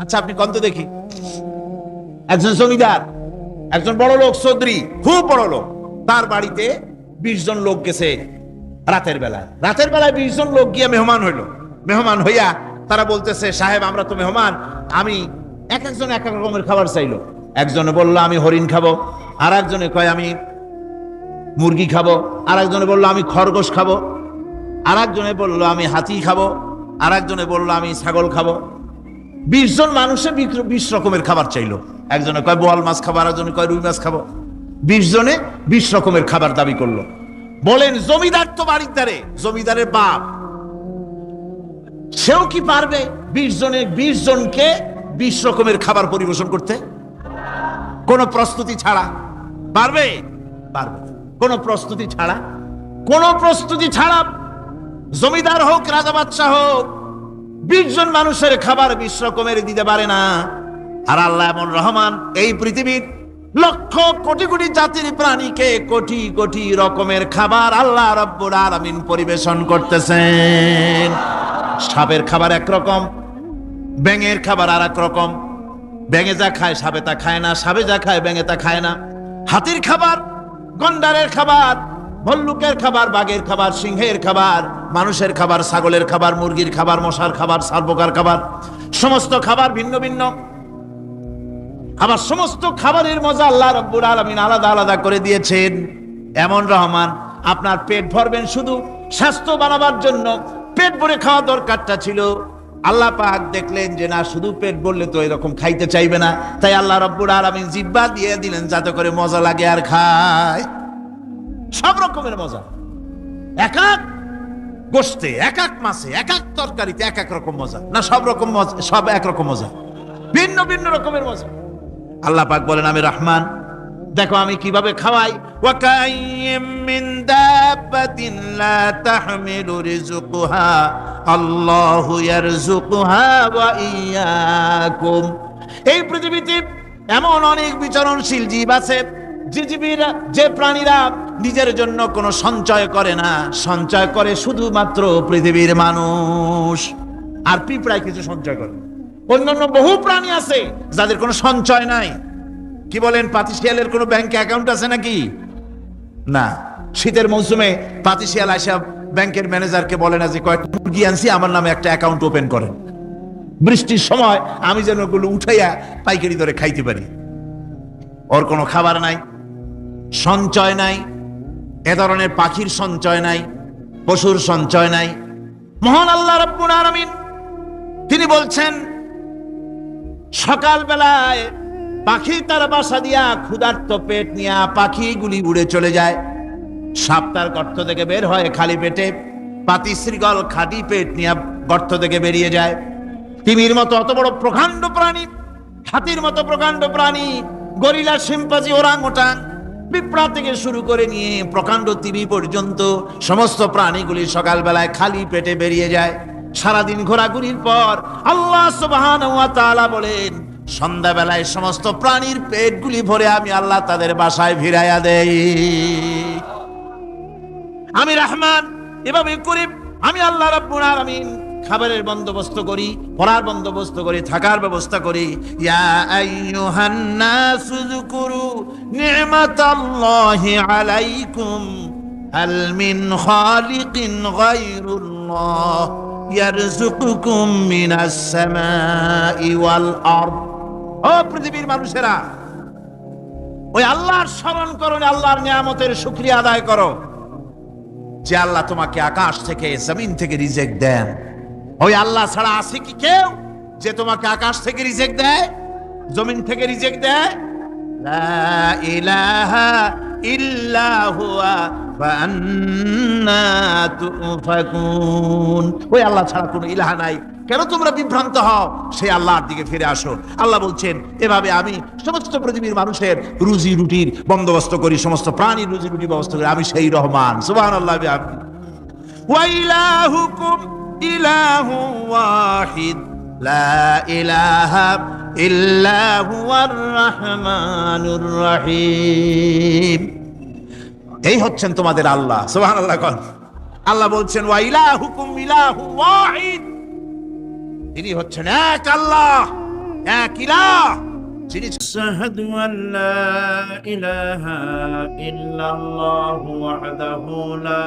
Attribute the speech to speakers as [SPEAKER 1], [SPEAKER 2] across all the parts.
[SPEAKER 1] আচ্ছা আপনি কত দেখি। একজন জমিদার, একজন বড় লোক চৌধুরী খুব বড় লোক। তার বাড়িতে বিশ জন লোক গেছে রাতের বেলায়। রাতের বেলায় বিশ জন লোক গিয়ে মেহমান হইল। মেহমান হইয়া তারা বলতেছে, সাহেব, আমরা তো মেহমান। আমি এক একজন এক এক রকমের খাবার চাইলো। একজনে বলল, আমি হরিণ খাব। আর একজনে কয়, আমি মুরগি খাব। আর একজনে বলল, আমি খরগোশ খাব। আর একজনে বলল, আমি হাতি খাব। আর একজনে বলল, আমি ছাগল খাব। বিশ জন মানুষে বিশ- রকমের খাবার চাইলো। একজনে কয় বোয়াল মাছ খাব, আর একজনে কয় রুই মাছ খাব। বিশ জনে বিশ রকমের খাবার দাবি করল। বলেন, জমিদার তো বাড়ির দ্বারে, জমিদারের বাপ। সেও কি পারবে বিশ জনে বিশ জনকে বিশ রকমের খাবার পরিবেশন করতে? কোনো প্রস্তুতি ছাড়া। পারবে? পারবে। কোনো প্রস্তুতি ছাড়া। কোনো প্রস্তুতি ছাড়া জমিদার হোক, রাজা বাদশাহ হোক বিশ জন মানুষের খাবার বিশ রকমের দিতে পারে না। আর আল্লাহ এমন রহমান, এই পৃথিবীর লক্ষ কোটি কোটি জাতির প্রাণীকে কোটি কোটি রকমের খাবার আল্লাহ রব্বুর আলামিন পরিবেশন করতেছেন। সাপের খাবার একরকম ব্যাঙের খাবার আর এক রকম। ব্যাঙে যা খায় সাপে তা খায় না, সাপে যা খায় ব্যাঙে তা খায় না। হাতির খাবার, গন্ডারের খাবার ভল্লুকের খাবার, বাঘের খাবার, সিংহের খাবার, মানুষের খাবার, ছাগলের খাবার, মুরগির খাবার, মশার খাবার সার্বকার খাবার, সমস্ত খাবার ভিন্ন ভিন্ন। আবার সমস্ত খাবারের মজা আল্লাহ রব্বুর আলমিন আলাদা আলাদা করে দিয়েছেন। এমন রহমান, আপনার পেট ভরবেন শুধু স্বাস্থ্য বানাবার জন্য, পেট ভরে খাওয়া দরকারটা ছিল। আল্লাহ পাক দেখলেন যে না, শুধু পেট ভরলে তো এরকম খাইতে চাইবে না। তাই আল্লাহ রব্বুর আলমিন জিব্বা দিয়ে দিলেন যাতে করে মজা লাগে আর খায়। সব রকমের মজা। এক এক গোষ্ঠে এক এক মাসে এক এক তরকারিতে এক এক রকম মজা। না, সব রকম মজা, সব এক রকম মজা। ভিন্ন ভিন্ন রকমের মজা। আল্লাহ পাক বলেন, আমি রহমান। দেখো, আমি কীভাবে খাওয়াই? ওয়াকাইয়িম মিন দাব্বাতিন লা তাহমিলু রিজকুহা আল্লাহু ইয়ারযুকুহা ওয়া ইয়াকুম। এই পৃথিবীতে এমন অনেক বিচরণশীল জীব আছে, যে জীবীরা, যে প্রাণীরা নিজের জন্য কোনো সঞ্চয় করে না। সঞ্চয় করে শুধুমাত্র পৃথিবীর মানুষ। আর পিঁপড়ায় কিছু সঞ্চয় করে অন্যান্য বহু প্রাণী আছে যাদের কোনো সঞ্চয় নাই। কি বলেন, পাতিশিয়ালের কোনো ব্যাংকে অ্যাকাউন্ট আছে নাকি? না। শীতের মৌসুমে পাতিশিয়াল আসা ব্যাংকের ম্যানেজারকে বলে না যে কয়েকটা মুরগি আনছি, আমার নামে একটা অ্যাকাউন্ট ওপেন করেন। বৃষ্টির সময় আমি যেন ওগুলো উঠাইয়া পাইকারি ধরে খাইতে পারি। ওর কোনো খাবার নাই, সঞ্চয় নাই এ ধরনের পাখির সঞ্চয় নাই, পশুর সঞ্চয় নাই। মহান আল্লাহ রব্বুল আলামিন, তিনি বলছেন সকাল বেলায় পাখি তার বাসা দিয়া ক্ষুধার্ত পেট নিয়া পাখিগুলি উড়ে চলে যায়। সাপ তার গর্ত থেকে বের হয় খালি পেটে পাতি শ্রীগল খাটি পেট নিয়ে গর্ত থেকে বেরিয়ে যায়। তিমির মতো অত বড় প্রকাণ্ড প্রাণী, হাতির মতো প্রকাণ্ড প্রাণী, গরিলা সিম্পাজি ওরাং ওটাং পিঁপড়া থেকে শুরু করে নিয়ে প্রকাণ্ড তিমি পর্যন্ত সমস্ত প্রাণীগুলি সকালবেলায় খালি পেটে বেরিয়ে যায়। সারাদিন ঘোরাঘুরির পর আল্লাহ তাআলা বলেন, সন্ধ্যাবেলায় সমস্ত প্রাণীর পেটগুলি ভরে আমি আল্লাহ তাদের বাসায় ফিরাইয়া দেই। আমি রহমান, এভাবে করি আমি আল্লাহ রাব্বুল আলামিন খাবারের বন্দোবস্ত করি, পড়ার বন্দোবস্ত করি, থাকার ব্যবস্থা করি। ইয়া আইয়ুহান নাসু যুকুরু নি'মাতাল্লাহি আলাইকুম, হাল মিন খালিকিন গায়রুল্লাহ, ইয়ারযুকুকুম মিনাস সামাই ওয়াল আরদ। ও পৃথিবীর মানুষেরা, ওই আল্লাহর স্মরণ করো আল্লাহর নিয়ামতের শুকরিয়া আদায় করো। যে আল্লাহ তোমাকে আকাশ থেকে, জমিন থেকে রিজেক্ট দেন। ওই আল্লাহ ছাড়া আছে কি কেউ যে তোমাকে আকাশ থেকে রিজেক্ট দেয়, জমিন থেকে রিজেক্ট দেয়? ওই আল্লাহ ছাড়া কোনো ইলাহা নাই। কেন তোমরা বিভ্রান্ত হও? সেই আল্লাহর দিকে ফিরে আসো। আল্লাহ বলছেন, এভাবে আমি সমস্ত পৃথিবীর মানুষের রুজি রুটির বন্দোবস্ত করি, সমস্ত প্রাণীর রুজি রুটি ব্যবস্থা করি, আমি সেই রহমান। সুবহানাল্লাহ বিহামদি ওয়াইলাহুকুম إله واحد لا إله إلا هو الرحمن الرحيم এই হচ্ছেন তোমাদের আল্লাহ সোহান আল্লাহ কন। আল্লাহ বলছেন ওয়াইলা হুকুম ইলাহু ওয়াহিদ। তিনি হচ্ছেন এক আল্লাহ,
[SPEAKER 2] এক ইলাহ।
[SPEAKER 1] أشهد أن আল্লাহ إله إلا الله وحده لا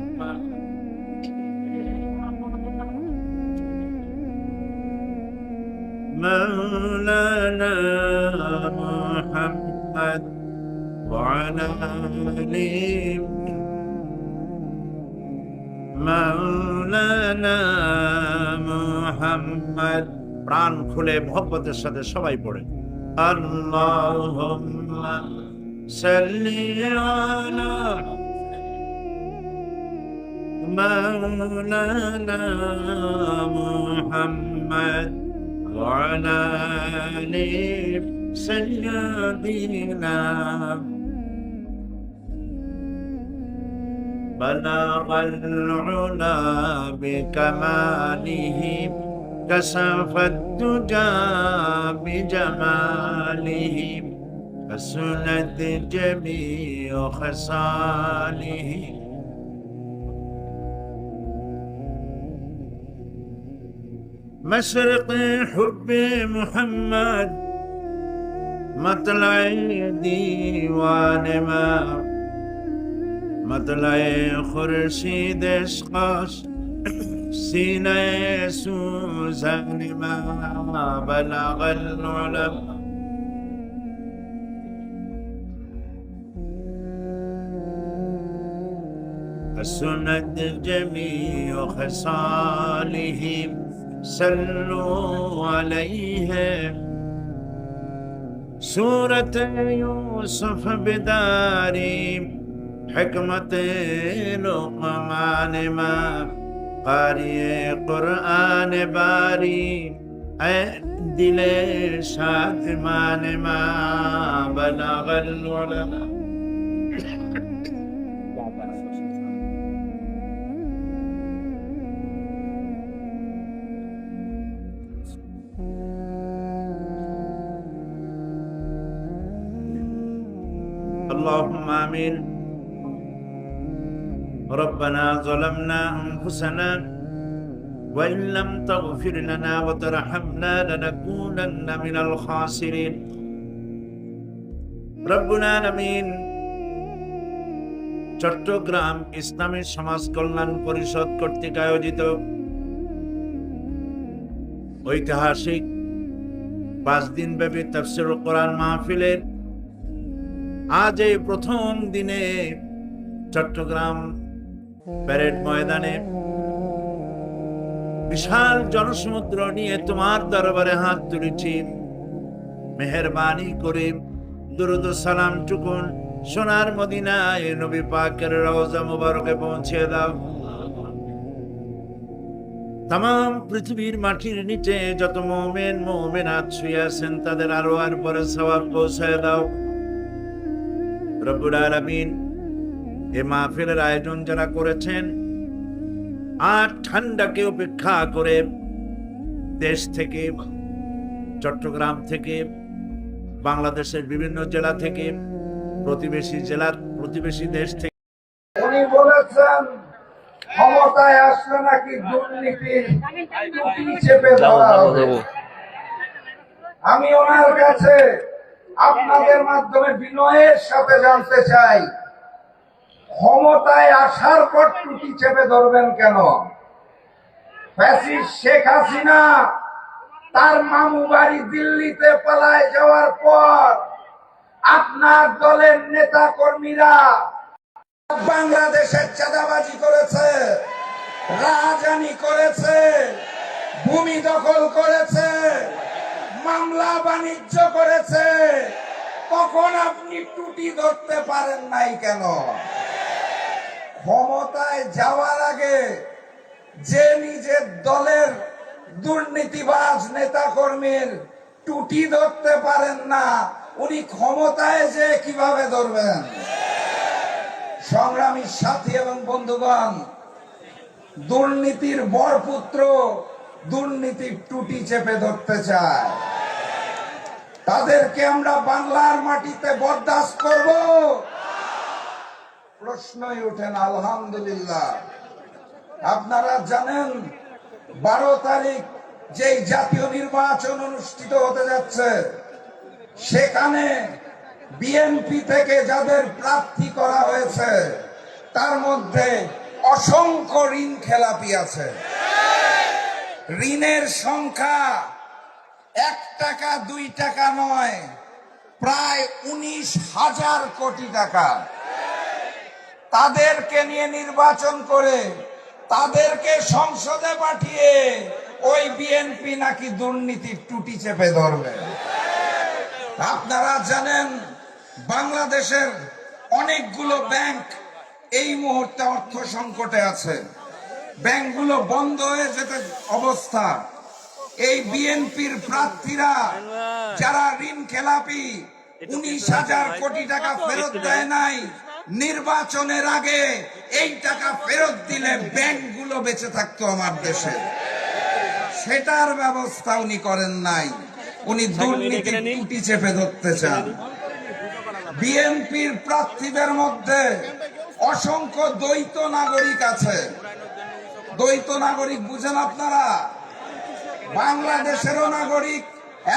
[SPEAKER 1] مولانا محمد وعلى آله مولانا محمد প্রাণ খুলে মহব্বতের সাথে সবাই পড়ে আল্লাহুম্মা সাল্লি আলা مولانا محمد وعلى آل سيدنا بلغ العلا بكماله كشف الدجى بجماله فسنت جميع خصاله. مشرق حب محمد مطلع ديوان ما مطلع خورشید اشقاش سینه سوزن ما بلغ العلم فسنت جميع خصالهم صلوا عليه سورة يوسف بداري حكمة لقمان ما قارئ قرآن باري اے دل شادمان ما بلغ العلماء اللهم آمين ربنا ظلمنا أنفسنا وإن لم تغفر لنا وترحمنا لنكونن من الخاسرين ربنا العالمين চট্টগ্রাম ইসলামী সমাজ কল্যাণ পরিষদ কর্তৃক আয়োজিত ঐতিহাসিক পাঁচ দিন ব্যাপী তফসির কোরআন মাহফিলের আজ এই প্রথম দিনে চট্টগ্রাম প্যারেড ময়দানে বিশাল জনসমুদ্র নিয়ে তোমার দরবারে হাত তুলেছি। মেহরবানি করে দুরুদ সালাম টুকুন সোনার মদিনায় নবী পাকের রওজা মুবারকে পৌঁছে দাও। তাম পৃথিবীর মাটির নিচে যত মোমেন মোমেনাত শুয়ে আছেন, তাদের আরও আর পরে সবাব পৌঁছায় দাও। রব্বুল আলামিন এ মাহফিলের আয়োজন যারা করেছেন আর ঠান্ডাকে উপেক্ষা করে দেশ থেকে চট্টগ্রাম থেকে
[SPEAKER 3] বাংলাদেশের বিভিন্ন জেলা থেকে প্রতিবেশী জেলার প্রতিবেশী দেশ থেকে
[SPEAKER 4] উনি বলেছেন ক্ষমতায় আসলে নাকি দুর্নীতির চেপে ধরা হবে। আমি ওনার কাছে আপনাদের মাধ্যমে বিনয়ের সাথে জানতে চাই, ক্ষমতায় আসার পর টুটি চেপে ধরবেন কেন? শেখ হাসিনা তার মামু বাড়ি দিল্লিতে পালায় যাওয়ার পর আপনার দলের নেতা কর্মীরা বাংলাদেশের চাঁদাবাজি করেছে রাজানি করেছে, ভূমি দখল করেছে মামলা বাণিজ্য করেছে। তখন আপনি টুটি ধরতে পারেন নাই কেন? ক্ষমতায় যাওয়ার আগে যে নিজের দলের দুর্নীতিবাজ নেতা কর্মীর টুটি ধরতে পারেন না, উনি ক্ষমতায় যে কীভাবে ধরবেন? সংগ্রামী সাথী এবং বন্ধুগণ, দুর্নীতির বরপুত্র দুর্নীতির টুটি চেপে ধরতে চায়। তাদেরকে আমরা বাংলার মাটিতে বরদাস্ত করব। প্রশ্নই ওঠেন আলহামদুলিল্লাহ। আপনারা জানেন, বারো তারিখ যেই জাতীয় নির্বাচন অনুষ্ঠিত হতে যাচ্ছে, সেখানে বিএনপি থেকে যাদের প্রার্থী করা হয়েছে, তার মধ্যে অসংখ্য ঋণ খেলাপি আছে। ঋণের সংখ্যা এক টাকা, দুই টাকা নয়, প্রায় উনিশ হাজার কোটি টাকা। তাদেরকে নিয়ে নির্বাচন করে, তাদেরকে সংসদে পাঠিয়ে ওই বিএনপি নাকি দুর্নীতির টুটি চেপে ধরবে। আপনারা জানেন, বাংলাদেশের অনেকগুলো ব্যাংক এই মুহূর্তে অর্থ সংকটে আছে। ব্যাংকগুলো বন্ধ হয়ে যেতে অবস্থা। এই বিএনপির প্রার্থীরা যারা ঋণ খেলাপি উনিশ হাজার কোটি টাকা ফেরত দেয় নাই। নির্বাচনের আগে এই টাকা ফেরত দিলে ব্যাংকগুলো বেঁচে থাকতো আমার দেশে। সেটার ব্যবস্থা উনি করেন নাই। উনি দুর্নীতি টুটি চেপে ধরতে চান। বিএনপির প্রার্থীদের মধ্যে অসংখ্য দ্বৈত নাগরিক আছে। দ্বৈত নাগরিক বুঝেন আপনারা? বাংলাদেশেরও নাগরিক,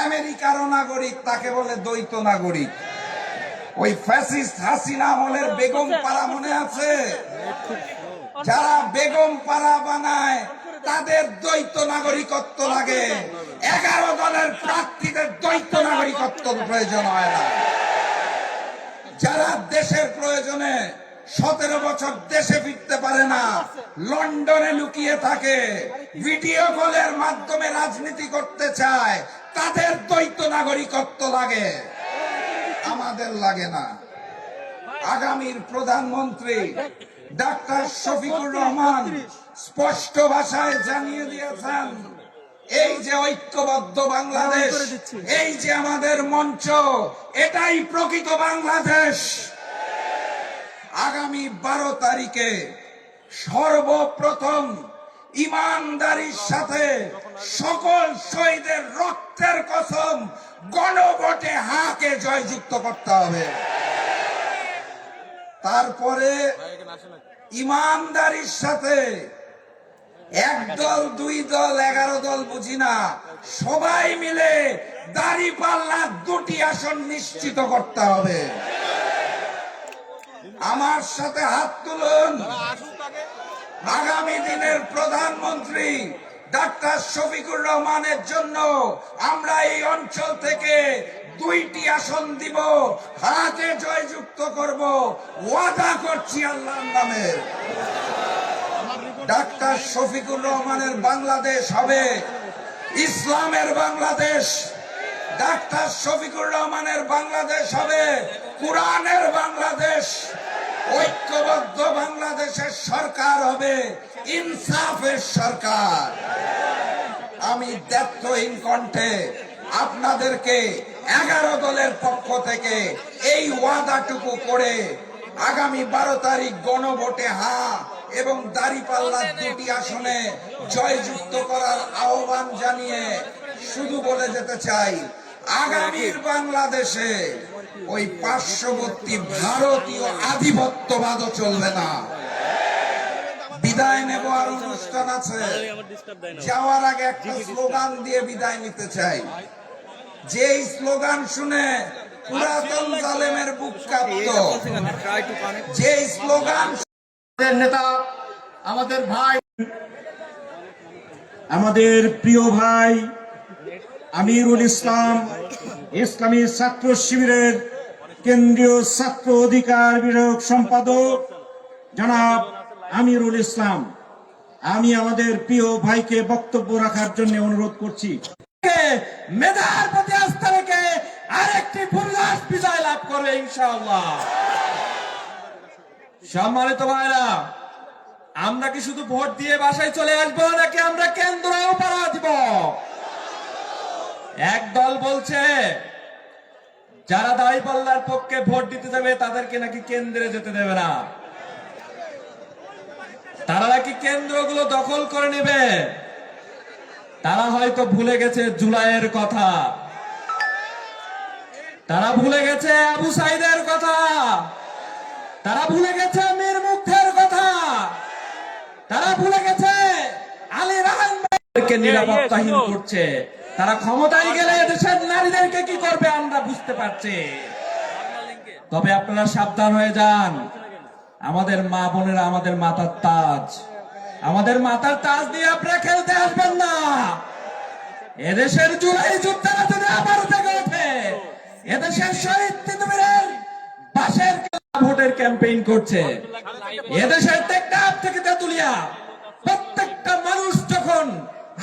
[SPEAKER 4] আমেরিকারও নাগরিক, তাকে বলে দ্বৈত নাগরিক। ওই ফ্যাসিস্ট হাসিনা আমলের বেগম পাড়া মনে আছে? যারা বেগম পাড়া বানায়, তাদের দ্বৈত নাগরিকত্ব লাগে। এগারো দলের প্রার্থীদের দ্বৈত নাগরিকত্ব প্রয়োজন হয় না। যারা দেশের প্রয়োজনে সতেরো বছর দেশে ফিরতে পারে না। লন্ডনে লুকিয়ে থাকে। ভিডিও কলের মাধ্যমে রাজনীতি করতে চায়। তাদের দ্বৈত নাগরিকত্ব লাগে। আমাদের লাগে না। আগামীর প্রধানমন্ত্রী ডাক্তার শফিকুর রহমান স্পষ্ট ভাষায় জানিয়ে দিয়েছেন, এই যে ঐক্যবদ্ধ বাংলাদেশ, এই যে আমাদের মঞ্চ, এটাই প্রকৃত বাংলাদেশ। আগামী বারো তারিখে সর্বপ্রথম ইমানদারির সাথে সকল শহীদের রক্তের কসম গণভোটে হাকে জয়যুক্ত করতে হবে। তারপরে ইমানদারির সাথে এক দল, দুই দল, এগারো দল বুঝি না, সবাই মিলে দাড়ি পাল্লা দুটি আসন নিশ্চিত করতে হবে। আমার সাথে হাত তুলুন। আগামী দিনের প্রধানমন্ত্রী ডাক্তার শফিকুর রহমানের জন্য আমরা এই অঞ্চল থেকে দুইটি আসন দিব। হাতে জয়যুক্ত করব। ওয়াদা করছি আল্লাহর নামে। ডাক্তার শফিকুর রহমানের বাংলাদেশ হবে। ইসলামের বাংলাদেশ। ডাক্তার শফিকুর রহমানের বাংলাদেশ হবে। কোরআনের বাংলাদেশ। ঐক্যবদ্ধ বাংলাদেশের সরকার হবে, ইনসাফের সরকার। আমি দ্ব্যর্থহীন কণ্ঠে আপনাদেরকে এগারো দলের পক্ষ থেকে এই ওয়াদাটুকু করে আগামী বারো তারিখ গণভোটে হা এবং দাঁড়িপাল্লার দুটি আসনে জয়যুক্ত করার আহ্বান জানিয়ে শুধু বলে যেতে চাই, আগামীর বাংলাদেশে ওই পার্শ্ববর্তী ভারতীয় আধিপত্যবাদও চলবে না। বিদায় নেব আর অনুষ্ঠান আছে। যাওয়ার আগে একটা স্লোগান দিয়ে বিদায় নিতে চাই। যেই স্লোগান শুনে পুরাতন জালেমের বুক কাঁপত, যেই স্লোগান
[SPEAKER 5] নেতা, আমাদের ভাই, আমাদের প্রিয় ভাই, আমিরুল ইসলাম ইসলামী ছাত্র শিবিরের কেন্দ্রীয় ছাত্র অধিকার বিষয়ক সম্পাদক জনাব আমিরুল ইসলাম। আমি আমাদের প্রিয় ভাইকে বক্তব্য রাখার জন্য অনুরোধ করছি। মেধার প্রতি আস্থা রেখে আরেকটি পরিলাস বিজয় লাভ করবে ইনশাআল্লাহ। সম্মানিত ভাইরা, আমরা কি শুধু ভোট দিয়ে বাসায় চলে আসব নাকি আমরা কেন্দ্রেও পাড়া দিব এক দল বলছে যারা দাঁড়িপাল্লার পক্ষে ভোট দিতে যাবে তাদেরকে নাকি কেন্দ্রে যেতে দেবে না। তারা নাকি কেন্দ্রগুলো দখল করে নেবে। তারা হয়তো ভুলে গেছে জুলাইয়ের কথা। তারা ভুলে গেছে আবু সাইদের কথা। তারা ভুলে গেছে মীর মুগ্ধের কথা। তারা ভুলে গেছে আলী রাহানকে নিরাপত্তাহীন করছে। তারা ক্ষমতায় গেলে দেশের নারীদেরকে কি করবে আমরা বুঝতে পারছি। তবে আপনারা সাবধান হয়ে যান। আমাদের মা বোনেরা, আমাদের মাতার তাজ। আমাদের মাতার তাজ দিয়ে আপনারা খেলতে আসবেন না। এদেশের জুলাই যোদ্ধারা যদি আবার জেগে ওঠে। এদেশের শহীদ তিতুমিরের বাসের ভোটের ক্যাম্পেইন করছে। এদেশের থেকে তেতুলিয়া। প্রত্যেকটা মানুষ যখন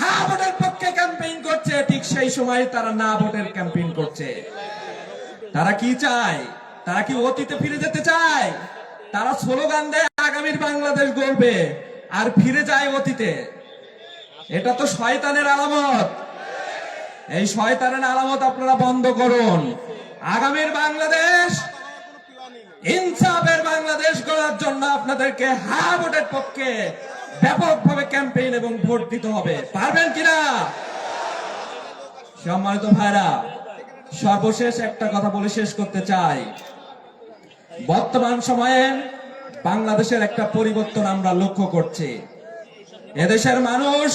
[SPEAKER 5] হা ভোটের পক্ষে ক্যাম্পেইন করছে। ঠিক সেই সময় তারা না ভোটের ক্যাম্পেইন করছে। তারা কি চায়? তারা কি অতীতে ফিরে যেতে চায়? তারা স্লোগান দেয়, আগামীর বাংলাদেশ গড়বে আর ফিরে যায় অতীতে। এটা তো শয়তানের আলামত। এই শয়তানের আলামত আপনারা বন্ধ করুন। আগামীর বাংলাদেশ, ইনসাফের বাংলাদেশ গড়ার জন্য আপনাদেরকে হা ভোটের পক্ষে ব্যাপকভাবে ক্যাম্পেইন এবং ভোট দিতে হবে। পারবেন কিনা? সম্মানিত ভাইরা, সর্বশেষ একটা কথা বলে শেষ করতে চাই। বর্তমান সময়ে বাংলাদেশের একটা পরিবর্তন আমরা লক্ষ্য করছি। এদেশের মানুষ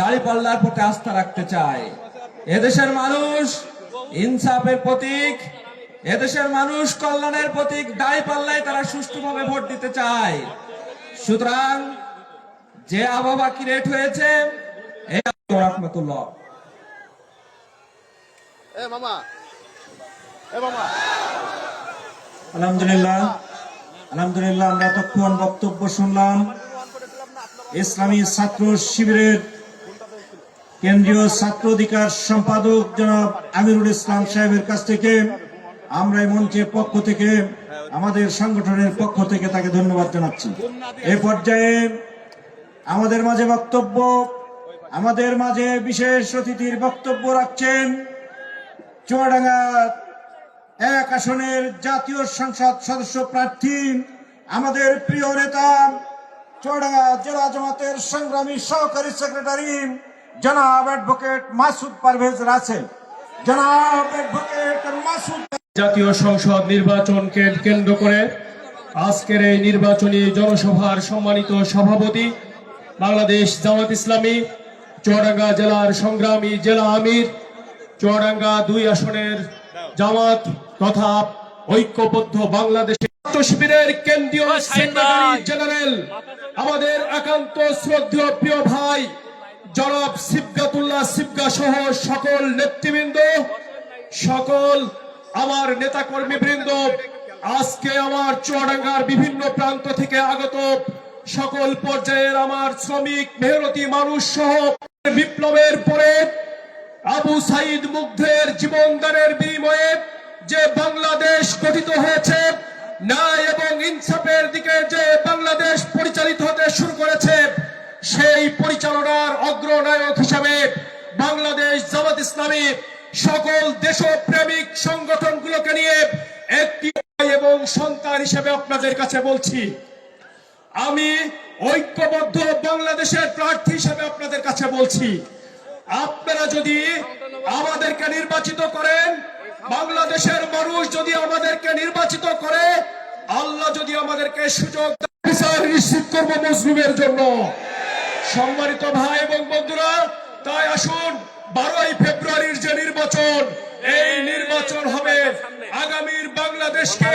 [SPEAKER 5] দাড়িপাল্লার প্রতি আস্থা রাখতে চায়। এদেশের মানুষ ইনসাফের প্রতীক, এদেশের মানুষ কল্যাণের প্রতীক, দাড়িপাল্লায় তারা সুষ্ঠুভাবে ভোট দিতে চায়। সুতরাং যে আবহাওয়া ক্রিয়েট হয়েছে? রহমতুল্লাহ। আলহামদুলিল্লাহ। আলহামদুলিল্লাহ আমরা তখন বক্তব্য শুনলাম। ইসলামী ছাত্র শিবিরের কেন্দ্রীয় ছাত্র অধিকার সম্পাদক জনাব আমিরুল ইসলাম সাহেবের কাছ থেকে আমরা এই মঞ্চের পক্ষ থেকে আমাদের সংগঠনের পক্ষ থেকে তাকে ধন্যবাদ জানাচ্ছি। এ পর্যায়ে আমাদের মাঝে বক্তব্য, আমাদের মাঝে বিশেষ অতিথির বক্তব্য রাখছেন চুয়াডাঙ্গা এক আসনের জাতীয় সংসদ সদস্য প্রার্থী, আমাদের প্রিয় নেতা চুয়াডাঙ্গা জেলা জামাতের সংগ্রামী সহকারী সেক্রেটারি জনাব অ্যাডভোকেট মাসুদ পারভেজ রাসেল। জনাব অ্যাডভোকেট মাসুদ
[SPEAKER 6] জাতীয় সংসদ নির্বাচনকে কেন্দ্র করে আজকের এই নির্বাচনী জনসভার সম্মানিত সভাপতি বাংলাদেশ জামাত ইসলামী চুয়াডাঙ্গা জেলার সংগ্রামী জেলা আমির চুয়াডাঙ্গা দুই আসনের জামাত তথা ঐক্যবদ্ধ বাংলাদেশের ছাত্র শিবিরের কেন্দ্রীয় সেক্রেটারি জেনারেল আমাদের একান্ত শ্রদ্ধেয় প্রিয় ভাই জনাব সিবগাতুল্লাহ সিবগা সহ সকল নেতৃবৃন্দ সকল আমার নেতা কর্মী বৃন্দ আজকে আমার চুয়াডাঙ্গার বিভিন্ন প্রান্ত থেকে আগত সকল পর্যায়ের আমার শ্রমিক, মেহনতি মানুষ সহ বিপ্লবের পরে আবু সাইদ মুগ্ধের জীবনদানের বিনিময়ে যে বাংলাদেশ গঠিত হয়েছে, ন্যায় এবং ইনসাফের দিকে যে বাংলাদেশ পরিচালিত হতে শুরু করেছে, সেই পরিচালনার অগ্রনায়ক হিসাবে বাংলাদেশ জামাত ইসলামী সকল দেশপ্রেমিক সংগঠনগুলোকে নিয়ে একটি এবং সন্তান হিসেবে আপনাদের কাছে বলছি। আমি ঐক্যবদ্ধ বাংলাদেশের প্রার্থী হিসেবে আপনাদের কাছে বলছি, আপনারা যদি আমাদেরকে নির্বাচিত করেন, বাংলাদেশের মানুষ যদি আমাদেরকে নির্বাচিত করে, আল্লাহ যদি আমাদেরকে সুযোগ নিশ্চিত করব মুসলিমের জন্য। সম্মানিত ভাই এবং বন্ধুরা, তাই আসুন, বারোই ফেব্রুয়ারির যে নির্বাচন, এই নির্বাচন হবে আগামীর বাংলাদেশকে